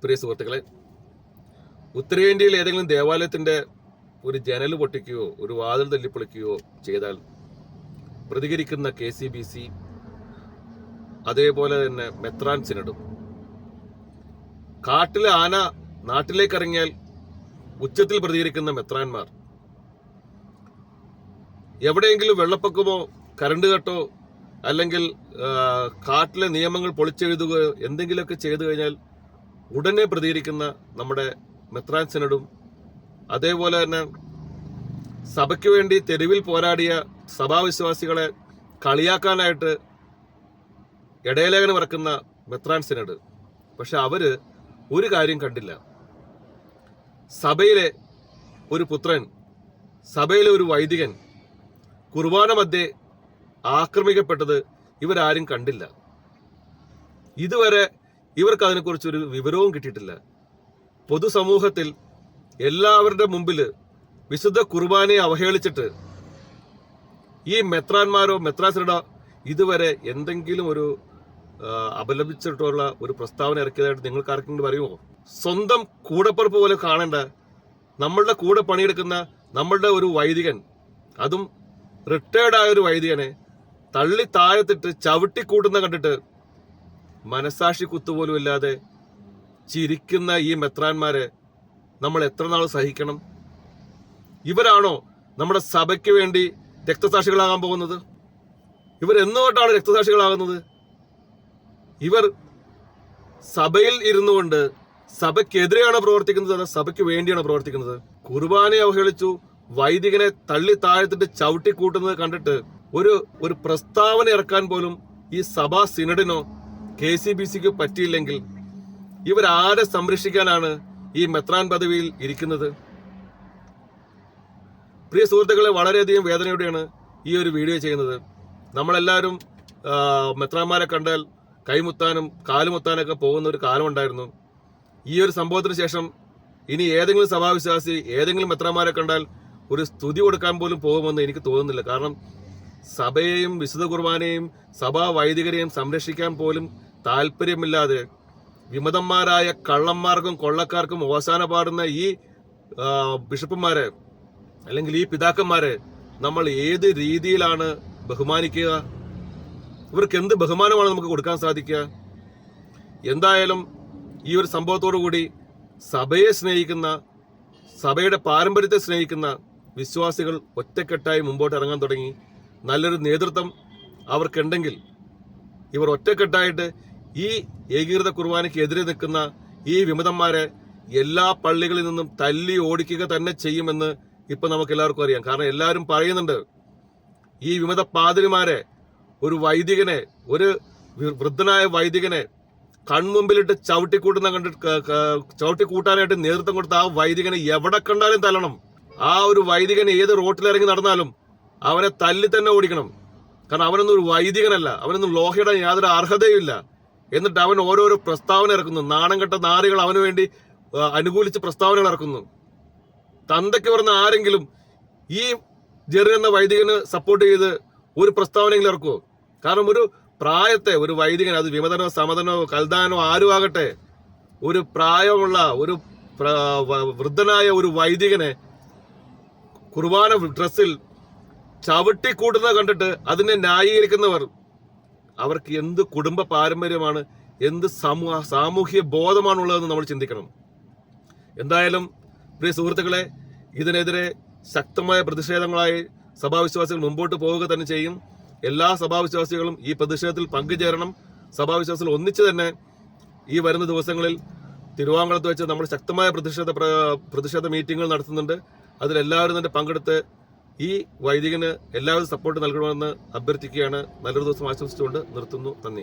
പ്രിയ സുഹൃത്തുക്കളെ ഉത്തരേന്ത്യയിൽ ഏതെങ്കിലും ദേവാലയത്തിന്റെ ഒരു ജനൽ പൊട്ടിക്കുകയോ ഒരു വാതിൽ തല്ലിപ്പൊളിക്കുകയോ ചെയ്താൽ പ്രതികരിക്കുന്ന കെ സി ബി സി അതേപോലെ തന്നെ മെത്രാൻ സിനഡും. കാട്ടിലെ ആന നാട്ടിലേക്ക് ഇറങ്ങിയാൽ ഉച്ചത്തിൽ പ്രതികരിക്കുന്ന മെത്രാന്മാർ. എവിടെയെങ്കിലും വെള്ളപ്പൊക്കമോ കരണ്ട് കട്ടോ അല്ലെങ്കിൽ കാട്ടിലെ നിയമങ്ങൾ പൊളിച്ചെഴുതുകയോ എന്തെങ്കിലുമൊക്കെ ചെയ്തു കഴിഞ്ഞാൽ ഉടനെ പ്രതികരിക്കുന്ന നമ്മുടെ മെത്രാൻ സിനഡും അതേപോലെ തന്നെ സഭയ്ക്ക് വേണ്ടി തെരുവിൽ പോരാടിയ സഭാവിശ്വാസികളെ കളിയാക്കാനായിട്ട് ഇടയലേഖനം ഇറക്കുന്ന മെത്രാൻ സിനഡ്. പക്ഷെ അവർ ഒരു കാര്യം കണ്ടില്ല. സഭയിലെ ഒരു പുത്രൻ സഭയിലെ ഒരു വൈദികൻ കുർബാന മധ്യേ ആക്രമിക്കപ്പെട്ടത് ഇവരാരും കണ്ടില്ല. ഇതുവരെ ഇവർക്ക് അതിനെക്കുറിച്ച് ഒരു വിവരവും കിട്ടിയിട്ടില്ല. പൊതുസമൂഹത്തിൽ എല്ലാവരുടെ മുമ്പിൽ വിശുദ്ധ കുർബാനയെ അവഹേളിച്ചിട്ട് ഈ മെത്രാന്മാരോ മെത്രാസിനോ ഇതുവരെ എന്തെങ്കിലും ഒരു അപലപിച്ചിട്ടുള്ള ഒരു പ്രസ്താവന ഇറക്കിയതായിട്ട് നിങ്ങൾക്ക് ആർക്കെങ്കിലും പറയുമോ സ്വന്തം കൂടപ്പുറപ്പ് പോലെ കാണേണ്ട നമ്മളുടെ കൂടെ പണിയെടുക്കുന്ന നമ്മളുടെ ഒരു വൈദികൻ അതും റിട്ടയർഡായ ഒരു വൈദികനെ തള്ളി താഴത്തിട്ട് ചവിട്ടിക്കൂട്ടുന്ന കണ്ടിട്ട് മനസാക്ഷി കുത്തുപോലും ഇല്ലാതെ ചിരിക്കുന്ന ഈ മെത്രാന്മാരെ നമ്മൾ എത്ര നാൾ സഹിക്കണം? ഇവരാണോ നമ്മുടെ സഭയ്ക്ക് വേണ്ടി രക്തസാക്ഷികളാകാൻ പോകുന്നത്? ഇവർ എന്നുകൊണ്ടാണ് രക്തസാക്ഷികളാകുന്നത്? ഇവർ സഭയിൽ ഇരുന്നു കൊണ്ട് സഭയ്ക്കെതിരെയാണ് പ്രവർത്തിക്കുന്നത് അതോ സഭയ്ക്ക് വേണ്ടിയാണ് പ്രവർത്തിക്കുന്നത്? കുർബാനയെ അവഹേളിച്ചു വൈദികനെ തള്ളി താഴ്ത്തിട്ട് ചവിട്ടി കൂട്ടുന്നത് കണ്ടിട്ട് ഒരു ഒരു പ്രസ്താവന ഇറക്കാൻ പോലും ഈ സഭാ സിനഡിനോ കെ സി ബി സിക്ക് പറ്റിയില്ലെങ്കിൽ ഇവരാരെ സംരക്ഷിക്കാനാണ് ഈ മെത്രാൻ പദവിയിൽ ഇരിക്കുന്നത്. പ്രിയ സുഹൃത്തുക്കളെ വളരെയധികം വേദനയോടെയാണ് ഈ ഒരു വീഡിയോ ചെയ്യുന്നത്. നമ്മളെല്ലാവരും മെത്രാന്മാരെ കണ്ടാൽ കൈമുത്താനും കാലുമുത്താനൊക്കെ പോകുന്ന ഒരു കാലമുണ്ടായിരുന്നു. ഈ ഒരു സംഭവത്തിന് ശേഷം ഇനി ഏതെങ്കിലും സഭാവിശ്വാസി ഏതെങ്കിലും മെത്രാന്മാരെ കണ്ടാൽ ഒരു സ്തുതി കൊടുക്കാൻ പോലും പോകുമെന്ന് എനിക്ക് തോന്നുന്നില്ല. കാരണം സഭയെയും വിശുദ്ധ കുർബാനയും സഭാ വൈദികരെയും സംരക്ഷിക്കാൻ പോലും താല്പര്യമില്ലാതെ വിമതന്മാരായ കള്ളന്മാർക്കും കൊള്ളക്കാർക്കും അവസാന പാടുന്ന ഈ ബിഷപ്പുമാരെ അല്ലെങ്കിൽ ഈ പിതാക്കന്മാരെ നമ്മൾ ഏത് രീതിയിലാണ് ബഹുമാനിക്കുക? ഇവർക്ക് എന്ത് ബഹുമാനമാണ് നമുക്ക് കൊടുക്കാൻ സാധിക്കുക? എന്തായാലും ഈ ഒരു സംഭവത്തോടു കൂടി സഭയെ സ്നേഹിക്കുന്ന സഭയുടെ പാരമ്പര്യത്തെ സ്നേഹിക്കുന്ന വിശ്വാസികൾ ഒറ്റക്കെട്ടായി മുമ്പോട്ട് ഇറങ്ങാൻ തുടങ്ങി. നല്ലൊരു നേതൃത്വം അവർക്കുണ്ടെങ്കിൽ ഇവർ ഒറ്റക്കെട്ടായിട്ട് ഈ ഏകീകൃത കുർബാനയ്ക്ക് എതിരെ നിൽക്കുന്ന ഈ വിമതന്മാരെ എല്ലാ പള്ളികളിൽ നിന്നും തല്ലി ഓടിക്കുക തന്നെ ചെയ്യുമെന്ന് ഇപ്പൊ നമുക്ക് എല്ലാവർക്കും അറിയാം. കാരണം എല്ലാവരും പറയുന്നുണ്ട് ഈ വിമത പാതിരിമാരെ ഒരു വൈദികനെ ഒരു വൃദ്ധനായ വൈദികനെ കൺമുമ്പിലിട്ട് ചവിട്ടിക്കൂട്ടുന്ന കണ്ടിട്ട് ചവിട്ടിക്കൂട്ടാനായിട്ട് നേതൃത്വം കൊടുത്ത ആ വൈദികനെ എവിടെ കണ്ടാലും തല്ലണം. ആ ഒരു വൈദികൻ ഏത് റോട്ടിലിറങ്ങി നടന്നാലും അവനെ തല്ലി തന്നെ ഓടിക്കണം. കാരണം അവനൊന്നും ഒരു വൈദികനല്ല. അവനൊന്നും ലോഹയുടെ യാതൊരു അർഹതയുമില്ല. എന്നിട്ട് അവൻ ഓരോരോ പ്രസ്താവന ഇറക്കുന്നു. നാണം കെട്ട നാറികൾ അവന് വേണ്ടി അനുകൂലിച്ച് പ്രസ്താവനകൾ ഇറക്കുന്നു. തന്തയ്ക്ക് പറഞ്ഞ ആരെങ്കിലും ഈ ജെറി എന്ന വൈദികന് സപ്പോർട്ട് ചെയ്ത് ഒരു പ്രസ്താവനയെങ്കിലും ഇറക്കുമോ കാരണം ഒരു പ്രായത്തെ ഒരു വൈദികൻ അത് വിമതനോ സമതനോ കൽദാനോ ആരും ആകട്ടെ ഒരു പ്രായമുള്ള ഒരു വൃദ്ധനായ ഒരു വൈദികനെ കുർബാന ഡ്രസ്സിൽ ചവിട്ടിക്കൂട്ടുന്നത് കണ്ടിട്ട് അതിനെ ന്യായീകരിക്കുന്നവർ അവർക്ക് എന്ത് കുടുംബ പാരമ്പര്യമാണ് എന്ത് സമൂഹ സാമൂഹ്യ ബോധമാണുള്ളതെന്ന് നമ്മൾ ചിന്തിക്കണം. എന്തായാലും പ്രിയ സുഹൃത്തുക്കളെ ഇതിനെതിരെ ശക്തമായ പ്രതിഷേധങ്ങളായി സഭാവിശ്വാസികൾ മുമ്പോട്ട് പോവുക തന്നെ ചെയ്യും. എല്ലാ സഭാവിശ്വാസികളും ഈ പ്രതിഷേധത്തിൽ പങ്കുചേരണം. സഭാവിശ്വാസികൾ ഒന്നിച്ച് തന്നെ ഈ വരുന്ന ദിവസങ്ങളിൽ തിരുവാങ്കുളത്ത് വെച്ച് നമ്മൾ ശക്തമായ പ്രതിഷേധ പ്രതിഷേധ മീറ്റിങ്ങുകൾ നടത്തുന്നുണ്ട്. അതിലെല്ലാവരും തന്നെ പങ്കെടുത്ത് ഈ വൈദികന് എല്ലാവരും സപ്പോർട്ട് നൽകണമെന്ന് അഭ്യർത്ഥിക്കുകയാണ്. നല്ലൊരു ദിവസം ആശംസിച്ചുകൊണ്ട് നിർത്തുന്നു. നന്ദി.